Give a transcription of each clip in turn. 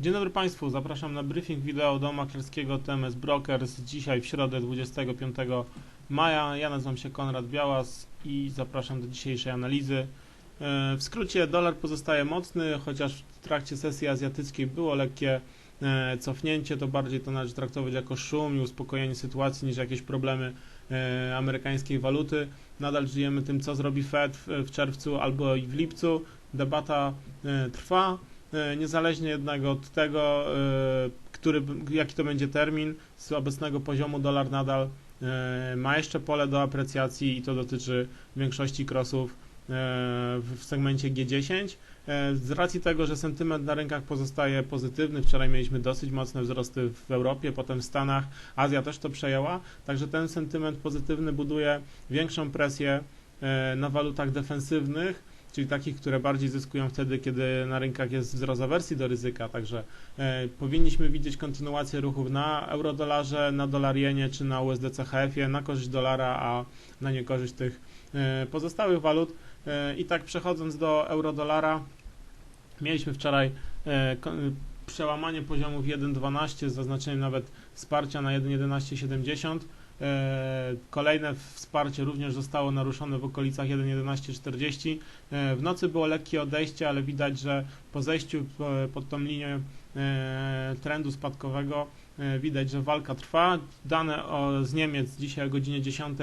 Dzień dobry Państwu, zapraszam na briefing wideo do maklerskiego TMS Brokers. Dzisiaj w środę 25 maja. Ja nazywam się Konrad Białas i zapraszam do dzisiejszej analizy. E, W skrócie dolar pozostaje mocny, chociaż w trakcie sesji azjatyckiej było lekkie e, cofnięcie, to bardziej to należy traktować jako szum i uspokojenie sytuacji niż jakieś problemy e, amerykańskiej waluty. Nadal żyjemy tym, co zrobi Fed w, czerwcu albo i w lipcu. Debata trwa. E, Niezależnie jednak od tego, e, który, jaki to będzie termin, z obecnego poziomu dolar nadal e, ma jeszcze pole do aprecjacji i to dotyczy większości krosów w segmencie G10. E, Z racji tego, że sentyment na rynkach pozostaje pozytywny, wczoraj mieliśmy dosyć mocne wzrosty w Europie, potem w Stanach, Azja też to przejęła, także ten sentyment pozytywny buduje większą presję na walutach defensywnych, czyli takich, które bardziej zyskują wtedy, kiedy na rynkach jest wzrost awersji do ryzyka. Także e, powinniśmy widzieć kontynuację ruchów na eurodolarze, na dolarienie czy na USDCHF-ie na korzyść dolara, a na niekorzyść tych e, pozostałych walut. E, I tak przechodząc do eurodolara, mieliśmy wczoraj e, przełamanie poziomów 1.12 z zaznaczeniem nawet wsparcia na 1.1170. E, Kolejne wsparcie również zostało naruszone w okolicach 1.1140. E, W nocy było lekkie odejście, ale widać, że po zejściu po- pod tą linię e, trendu spadkowego e, widać, że walka trwa. Dane o, z Niemiec dzisiaj o godzinie 10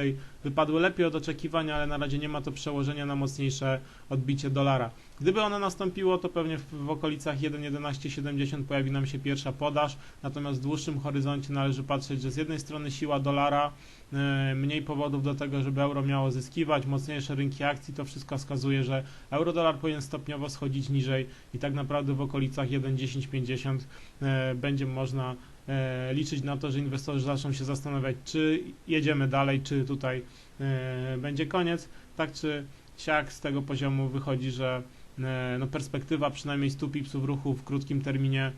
wypadły lepiej od oczekiwania, ale na razie nie ma to przełożenia na mocniejsze odbicie dolara. Gdyby ono nastąpiło, to pewnie w, w okolicach 1.1170 pojawi nam się pierwsza podaż, natomiast w dłuższym horyzoncie należy patrzeć, że z jednej strony siła dolara, e, mniej powodów do tego, żeby euro miało zyskiwać, mocniejsze rynki akcji, to wszystko wskazuje, że euro-dolar powinien stopniowo schodzić niżej i tak naprawdę w okolicach 1.1050 e, będzie można liczyć na to, że inwestorzy zaczną się zastanawiać, czy jedziemy dalej, czy tutaj e, będzie koniec. Tak czy siak z tego poziomu wychodzi, że e, no, perspektywa przynajmniej 100 pipsów ruchu w krótkim terminie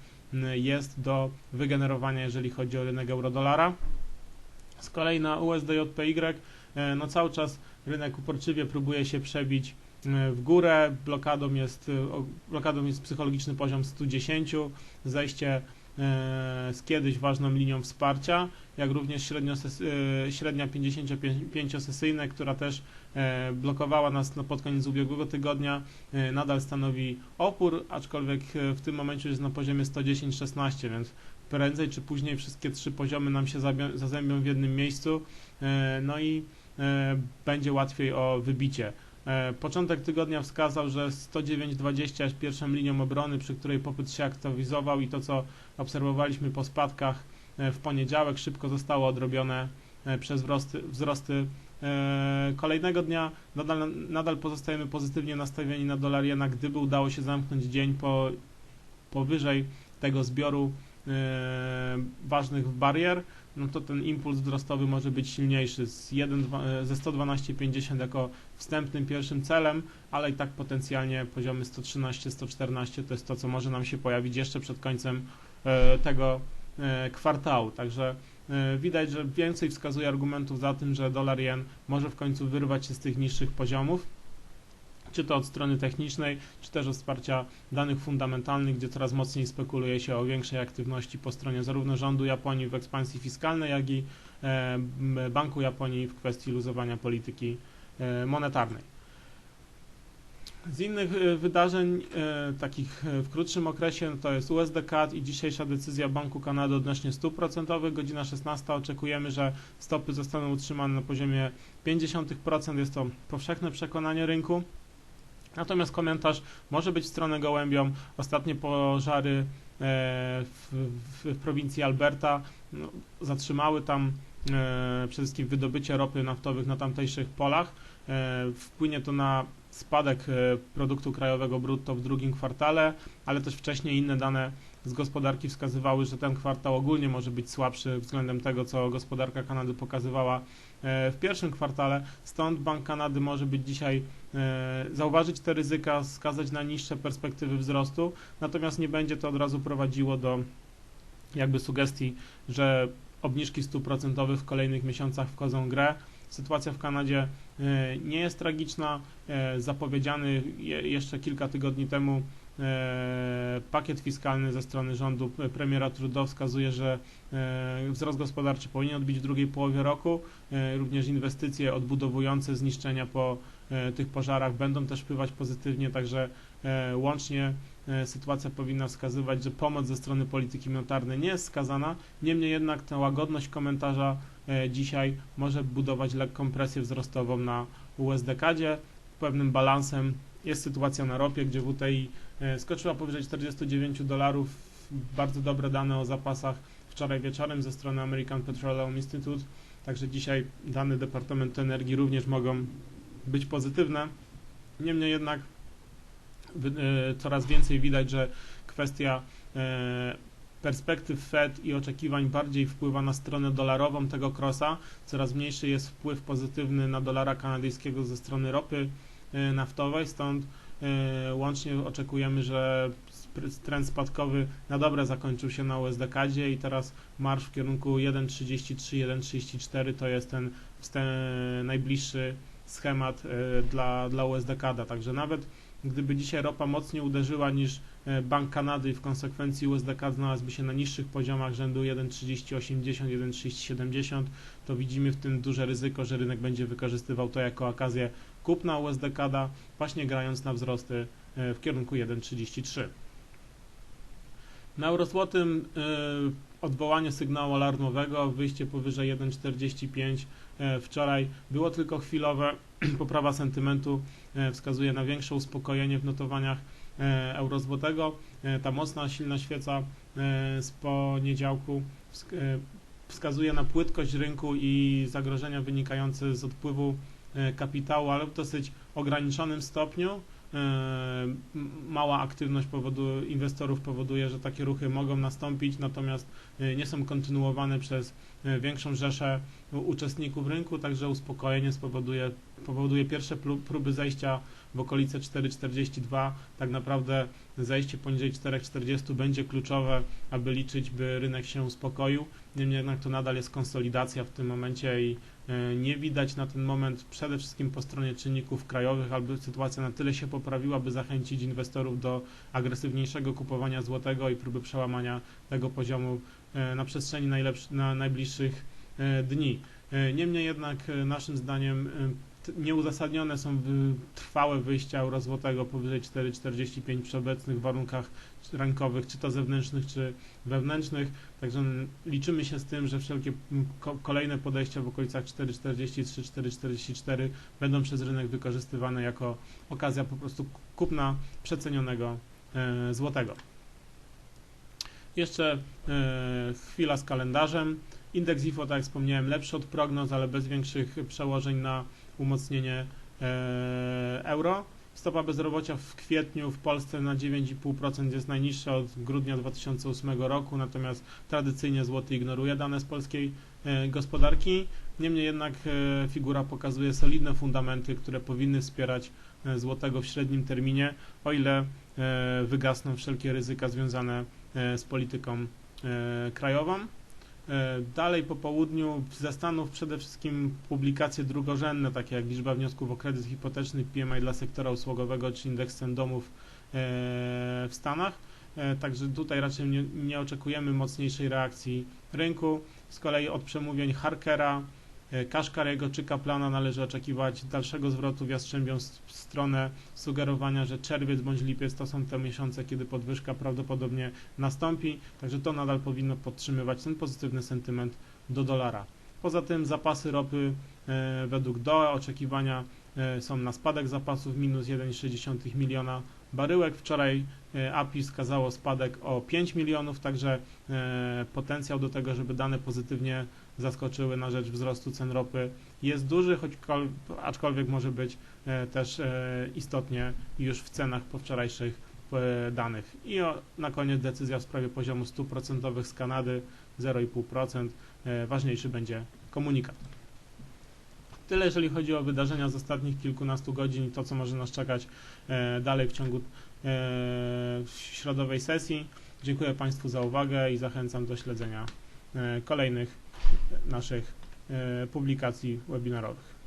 jest do wygenerowania, jeżeli chodzi o rynek euro-dolara. Z kolei na USDJPY e, no cały czas rynek uporczywie próbuje się przebić e, w górę. Blokadą jest, e, blokadą jest psychologiczny poziom 110, zejście e, z kiedyś ważną linią wsparcia, jak również e, średnia 55-sesyjna, która też e, blokowała nas pod koniec ubiegłego tygodnia, e, nadal stanowi opór, aczkolwiek e, w tym momencie jest na poziomie 110-16, więc prędzej czy później wszystkie trzy poziomy nam się zazębią w jednym miejscu, e, no i e, będzie łatwiej o wybicie. E, Początek tygodnia wskazał, że 109,20 jest pierwszą linią obrony, przy której popyt się aktywizował i to, co obserwowaliśmy po spadkach e, w poniedziałek, szybko zostało odrobione e, przez wzrosty, wzrosty kolejnego dnia. Nadal, nadal pozostajemy pozytywnie nastawieni na dolar jena, gdyby udało się zamknąć dzień po, powyżej tego zbioru ważnych barier, no to ten impuls wzrostowy może być silniejszy z 1, dwa- e, ze 112,50 jako wstępnym pierwszym celem, ale i tak potencjalnie poziomy 113-114 to jest to, co może nam się pojawić jeszcze przed końcem e, tego e, kwartału. Także widać, że więcej wskazuje argumentów za tym, że dolar jen może w końcu wyrwać się z tych niższych poziomów, czy to od strony technicznej, czy też od wsparcia danych fundamentalnych, gdzie coraz mocniej spekuluje się o większej aktywności po stronie zarówno rządu Japonii w ekspansji fiskalnej, jak i e, Banku Japonii w kwestii luzowania polityki e, monetarnej. Z innych e, wydarzeń, takich w krótszym okresie, no to jest USD-CAD i dzisiejsza decyzja Banku Kanady odnośnie stóp procentowych. Godzina 16. Oczekujemy, że stopy zostaną utrzymane na poziomie 0,5%. Jest to powszechne przekonanie rynku. Natomiast komentarz może być w stronę gołębią. Ostatnie pożary e, w, w, w prowincji Alberta no, zatrzymały tam e, przede wszystkim wydobycie ropy naftowych na tamtejszych polach. E, wpłynie to na spadek e, produktu krajowego brutto w drugim kwartale, ale też wcześniej inne dane z gospodarki wskazywały, że ten kwartał ogólnie może być słabszy względem tego, co gospodarka Kanady pokazywała e, w pierwszym kwartale. Stąd Bank Kanady może być dzisiaj e, zauważyć te ryzyka, wskazać na niższe perspektywy wzrostu, natomiast nie będzie to od razu prowadziło do jakby sugestii, że obniżki stóp procentowych w kolejnych miesiącach wchodzą w grę. Sytuacja w Kanadzie e, nie jest tragiczna. E, Zapowiedziany je- jeszcze kilka tygodni temu e, pakiet fiskalny ze strony rządu premiera Trudeau wskazuje, że wzrost gospodarczy powinien odbić w drugiej połowie roku. Również inwestycje odbudowujące zniszczenia po tych pożarach będą też wpływać pozytywnie, także łącznie sytuacja powinna wskazywać, że pomoc ze strony polityki monetarnej nie jest skazana. Niemniej jednak ta łagodność komentarza e, dzisiaj może budować lekką presję wzrostową na USD-kadzie. Pewnym balansem jest sytuacja na ropie, gdzie WTI e, skoczyła powyżej 49 dolarów. Bardzo dobre dane o zapasach wczoraj wieczorem ze strony American Petroleum Institute. Także dzisiaj dane Departamentu Energii również mogą być pozytywne. Niemniej jednak e, coraz więcej widać, że kwestia e, perspektyw Fed i oczekiwań bardziej wpływa na stronę dolarową tego crossa. Coraz mniejszy jest wpływ pozytywny na dolara kanadyjskiego ze strony ropy e, naftowej, stąd e, łącznie oczekujemy, że trend spadkowy na dobre zakończył się na USD-kadzie i teraz marsz w kierunku 1,33, 1,34 to jest ten najbliższy schemat e, dla, dla USD-kada. Także nawet gdyby dzisiaj ropa mocniej uderzyła niż e, Bank Kanady i w konsekwencji USD-CAD znalazłby się na niższych poziomach rzędu 1,3080, 1,3070, to widzimy w tym duże ryzyko, że rynek będzie wykorzystywał to jako okazję kupna USD-CADa, właśnie grając na wzrosty e, w kierunku 1,33. Na eurozłotym e, odwołanie sygnału alarmowego, wyjście powyżej 1,45 e, wczoraj było tylko chwilowe, poprawa sentymentu e, wskazuje na większe uspokojenie w notowaniach eurozłotego. Ta mocna, silna świeca z poniedziałku wsk- wskazuje na płytkość rynku i zagrożenia wynikające z odpływu kapitału, ale w dosyć ograniczonym stopniu. E, Mała aktywność powodu, inwestorów powoduje, że takie ruchy mogą nastąpić, natomiast e, nie są kontynuowane przez e, większą rzeszę uczestników rynku, także uspokojenie spowoduje, powoduje pierwsze pró- próby zejścia w okolice 4,42. Tak naprawdę zejście poniżej 4,40 będzie kluczowe, aby liczyć, by rynek się uspokoił. Niemniej jednak to nadal jest konsolidacja w tym momencie i nie widać na ten moment przede wszystkim po stronie czynników krajowych, aby sytuacja na tyle się poprawiła, by zachęcić inwestorów do agresywniejszego kupowania złotego i próby przełamania tego poziomu e, na przestrzeni na najbliższych e, dni. E, Niemniej jednak e, naszym zdaniem e, nieuzasadnione są trwałe wyjścia eurozłotego powyżej 4,45 przy obecnych warunkach rynkowych, czy to zewnętrznych, czy wewnętrznych. Także liczymy się z tym, że wszelkie ko- kolejne podejścia w okolicach 4,43, 4,44 będą przez rynek wykorzystywane jako okazja po prostu kupna przecenionego e, złotego. Jeszcze e, chwila z kalendarzem. Indeks IFO, tak jak wspomniałem, lepszy od prognoz, ale bez większych przełożeń na umocnienie e, euro. Stopa bezrobocia w kwietniu w Polsce na 9,5% jest najniższa od grudnia 2008 roku, natomiast tradycyjnie złoty ignoruje dane z polskiej e, gospodarki. Niemniej jednak e, figura pokazuje solidne fundamenty, które powinny wspierać złotego w średnim terminie, o ile wygasną wszelkie ryzyka związane z polityką krajową. E, Dalej po południu ze Stanów przede wszystkim publikacje drugorzędne, takie jak liczba wniosków o kredyt hipoteczny, PMI dla sektora usługowego czy indeks cen domów e, w Stanach. E, Także tutaj raczej nie, nie oczekujemy mocniejszej reakcji rynku. Z kolei od przemówień Harkera, Kaszkarego czy Kaplana należy oczekiwać dalszego zwrotu w jastrzębią stronę, sugerowania, że czerwiec bądź lipiec to są te miesiące, kiedy podwyżka prawdopodobnie nastąpi, także to nadal powinno podtrzymywać ten pozytywny sentyment do dolara. Poza tym zapasy ropy e, według DOE oczekiwania e, są na spadek zapasów minus 1,6 miliona baryłek. Wczoraj e, API wskazało spadek o 5 milionów, także e, potencjał do tego, żeby dane pozytywnie zaskoczyły na rzecz wzrostu cen ropy jest duży, choć kol- aczkolwiek może być e, też istotnie już w cenach po wczorajszych danych. I o, na koniec decyzja w sprawie poziomu stóp procentowych z Kanady 0,5%. E, Ważniejszy będzie komunikat. Tyle jeżeli chodzi o wydarzenia z ostatnich kilkunastu godzin i to, co może nas czekać e, dalej w ciągu e, środowej sesji. Dziękuję Państwu za uwagę i zachęcam do śledzenia e, kolejnych naszych publikacji webinarowych.